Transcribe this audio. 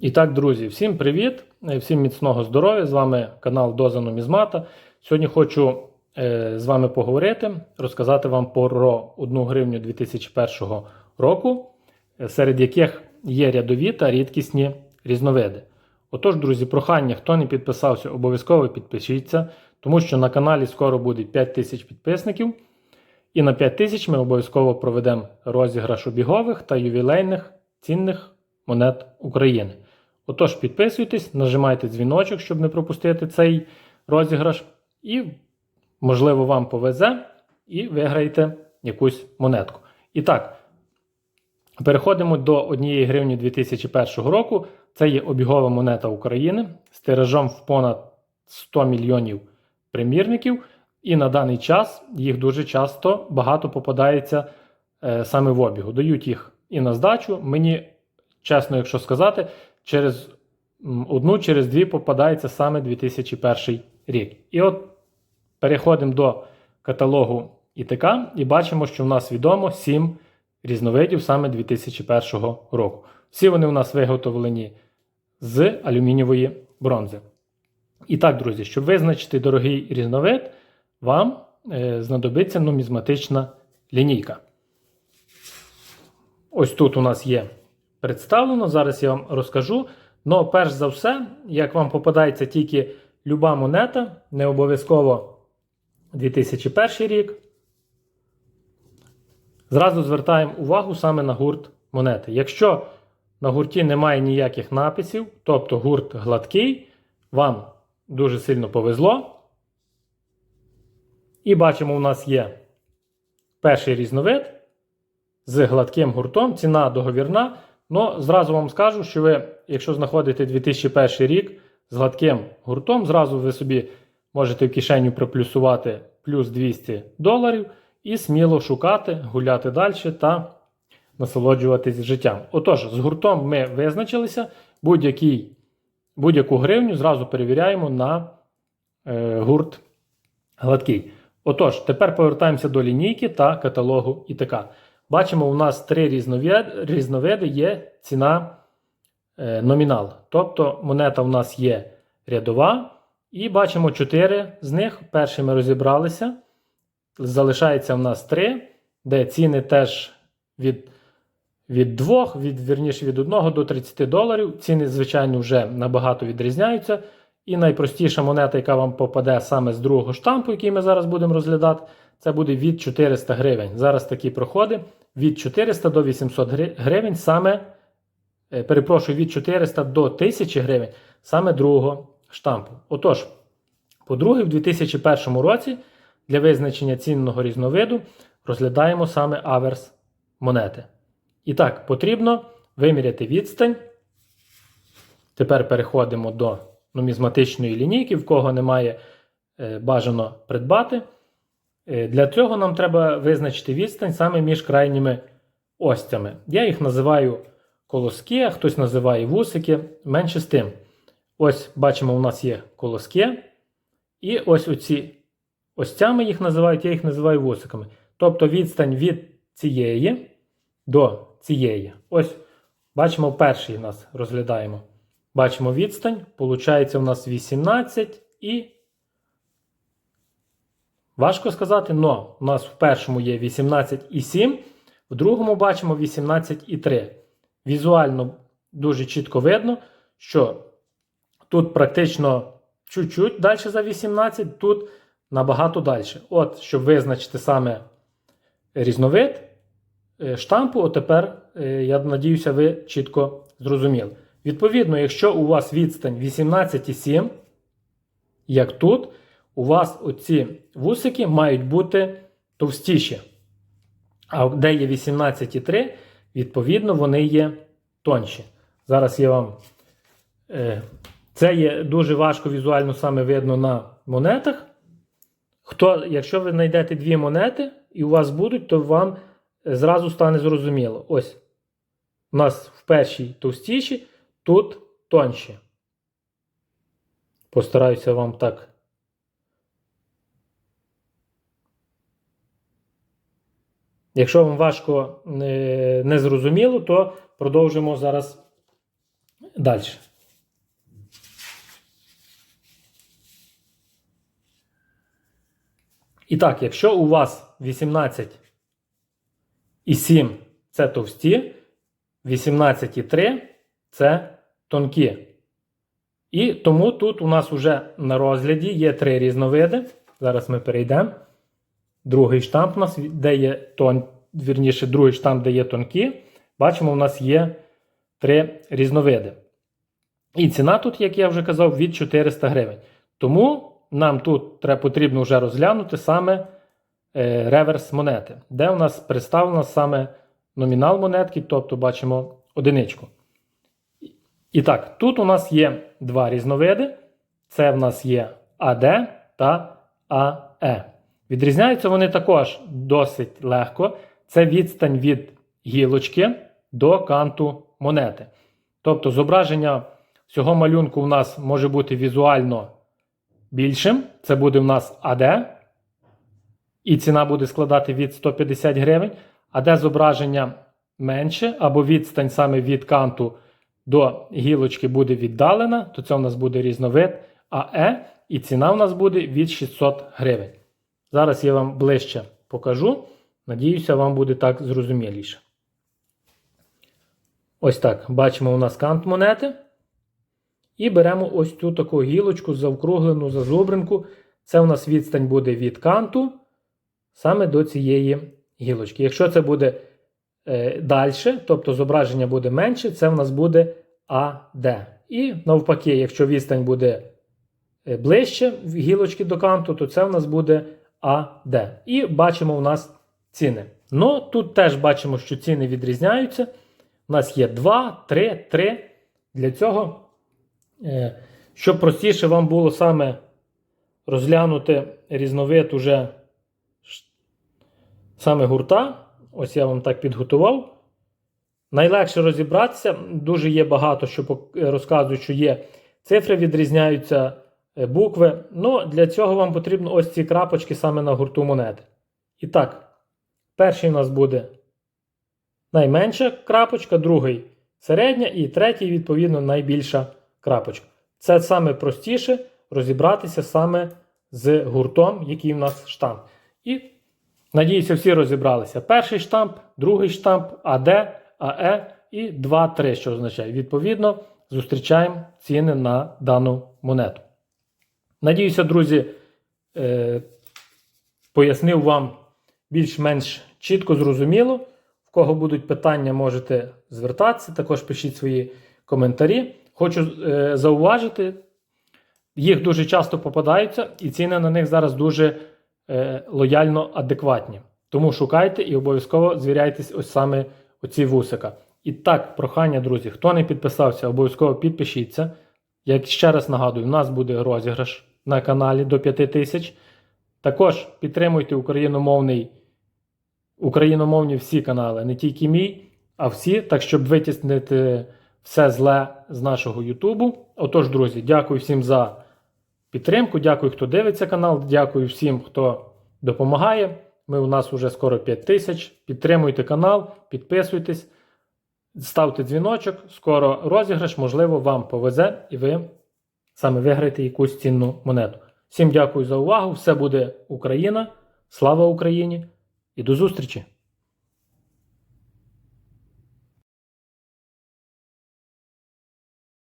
І так, друзі, всім привіт, е, всім міцного здоров'я. З вами канал Доза Нумізмата. Сьогодні хочу е, з вами поговорити, розказати вам про 1 гривню 2001 року, е, серед яких є рядові та рідкісні різновиди. Отож, друзі, прохання, хто не підписався, обов'язково підпишіться, тому що на каналі скоро буде 5 тисяч підписників. І на 5 тисяч ми обов'язково проведемо розіграш обігових та ювілейних цінних монет України. Отож, підписуйтесь, нажимайте дзвіночок, щоб не пропустити цей розіграш, і, можливо, вам повезе і виграєте якусь монетку. І так, переходимо до 1 гривні 2001 року. Це є обігова монета України з тиражом в понад 100 мільйонів примірників. І на даний час їх дуже часто багато попадається е, саме в обігу. Дають їх і на здачу. Мені, чесно, якщо сказати, через одну, через дві попадається саме 2001 рік. І от переходимо до каталогу ІТК і бачимо, що в нас відомо 7 різновидів саме 2001 року. Всі вони у нас виготовлені з алюмінієвої бронзи. І так, друзі, щоб визначити дорогий різновид, вам е, знадобиться нумізматична лінійка. Ось тут у нас є представлено, зараз я вам розкажу. Но перш за все, як вам попадається тільки люба монета, не обов'язково 2001 рік, зразу звертаємо увагу саме на гурт монети. Якщо на гурті немає ніяких написів, тобто гурт гладкий, вам дуже сильно повезло. І бачимо, у нас є перший різновид з гладким гуртом, ціна договірна. Но зразу вам скажу, що ви, якщо знаходите 2001 рік з гладким гуртом, зразу ви собі можете в кишеню приплюсувати плюс 200 доларів і сміло шукати, гуляти далі та насолоджуватись життям. Отож, з гуртом ми визначилися, будь-яку гривню зразу перевіряємо на е, гурт гладкий. Отож, тепер повертаємося до лінійки та каталогу ІТК. Бачимо, у нас три різновид, різновиди є ціна е, номінал. Тобто монета у нас є рядова. І бачимо чотири з них. Перші ми розібралися. Залишається у нас три, де ціни теж від від 2, від, вірніше від 1 до 30 доларів. Ціни, звичайно, вже набагато відрізняються. І найпростіша монета, яка вам попаде саме з другого штампу, який ми зараз будемо розглядати, це буде від 400 гривень. Зараз такі проходи від 400 до 800 гривень, саме, е, перепрошую, від 400 до 1000 гривень саме другого штампу. Отож, по-друге, в 2001 році для визначення цінного різновиду розглядаємо саме аверс монети. І так, потрібно виміряти відстань. Тепер переходимо до нумізматичної лінійки, в кого немає е, бажано придбати. Е, Для цього нам треба визначити відстань саме між крайніми остями. Я їх називаю колоски, а хтось називає вусики. Менше з тим. Ось бачимо, у нас є колоски. І ось оці остями їх називають, я їх називаю вусиками. Тобто відстань від цієї до цієї. Ось бачимо, перший нас розглядаємо. Бачимо відстань. Получається у нас 18 і. Важко сказати, але у нас в першому є 18,7, в другому бачимо 18,3. Візуально дуже чітко видно, що тут практично чуть-чуть далі за 18, тут набагато далі. От, щоб визначити саме різновид е, штампу, от тепер, е, я надіюся, ви чітко зрозуміли. Відповідно, якщо у вас відстань 18,7, як тут, у вас оці вусики мають бути товстіші. А де є 18,3, відповідно, вони є тонші. Зараз я вам. Е, це є дуже важко візуально саме видно на монетах. Хто, Якщо ви знайдете дві монети і у вас будуть, то вам зразу стане зрозуміло. Ось у нас в першій товстіші, тут тонші. Постараюся вам так. Якщо вам важко не, не зрозуміло, то продовжимо зараз Далі. І так, якщо у вас 18 і 7 це товсті, 18,3 це тонкі. І тому тут у нас вже на розгляді є три різновиди. Зараз ми перейдемо. Другий штамп у нас, де є тон, вірніше, другий штамп, де є тонкі. Бачимо, у нас є три різновиди. І ціна тут, як я вже казав, від 400 гривень. Тому нам тут треба потрібно вже розглянути саме е, реверс монети, де у нас представлено саме номінал монетки, тобто бачимо одиничку. І так, тут у нас є два різновиди. Це в нас є АД та АЕ. Відрізняються вони також досить легко. Це відстань від гілочки до канту монети. Тобто зображення цього малюнку у нас може бути візуально більшим. Це буде у нас АД. І ціна буде складати від 150 гривень. А де зображення менше, або відстань саме від канту до гілочки буде віддалена, то це у нас буде різновид АЕ, і ціна у нас буде від 600 гривень. Зараз я вам ближче покажу. Надіюся, вам буде так зрозуміліше. Ось так. Бачимо у нас кант монети. І беремо ось цю таку гілочку заокруглену зазубринку. Це у нас відстань буде від канту саме до цієї гілочки. Якщо це буде е, далі, тобто зображення буде менше, це в нас буде АД. І навпаки, якщо відстань буде е, ближче гілочки до канту, то це в нас буде АД. І бачимо у нас ціни. Ну, тут теж бачимо, що ціни відрізняються. У нас є 2, 3, 3. Для цього, е, щоб простіше вам було саме розглянути різновид уже саме гурта. Ось я вам так підготував. Найлегше розібратися. Дуже є багато, що розказують, що є цифри, відрізняються букви. Ну, для цього вам потрібно ось ці крапочки саме на гурту монети. І так, перший у нас буде найменша крапочка, другий середня, і третій, відповідно, найбільша крапочка. Це саме простіше розібратися саме з гуртом, який в нас штамп. І надіюся, всі розібралися. Перший штамп, другий штамп, АД, АЕ і 2-3, що означає. Відповідно, зустрічаємо ціни на дану монету. Надіюся, друзі, е, пояснив вам більш-менш чітко, зрозуміло. В кого будуть питання, можете звертатися. Також пишіть свої коментарі. Хочу е, зауважити, їх дуже часто попадаються, і ціни на них зараз дуже е, лояльно адекватні. Тому шукайте і обов'язково звіряйтесь ось саме оці вусика. І так, прохання, друзі, хто не підписався, обов'язково підпишіться. Як ще раз нагадую, у нас буде розіграш на каналі до 5 тисяч. Також підтримуйте україномовний, україномовні всі канали, не тільки мій, а всі, так щоб витіснити все зле з нашого Ютубу. Отож, друзі, дякую всім за підтримку. Дякую, хто дивиться канал. Дякую всім, хто допомагає. Ми у нас вже скоро 5 тисяч. Підтримуйте канал, підписуйтесь, ставте дзвіночок. Скоро розіграш, можливо, вам повезе і ви саме виграти якусь цінну монету. Всім дякую за увагу. Все буде Україна. Слава Україні і до зустрічі!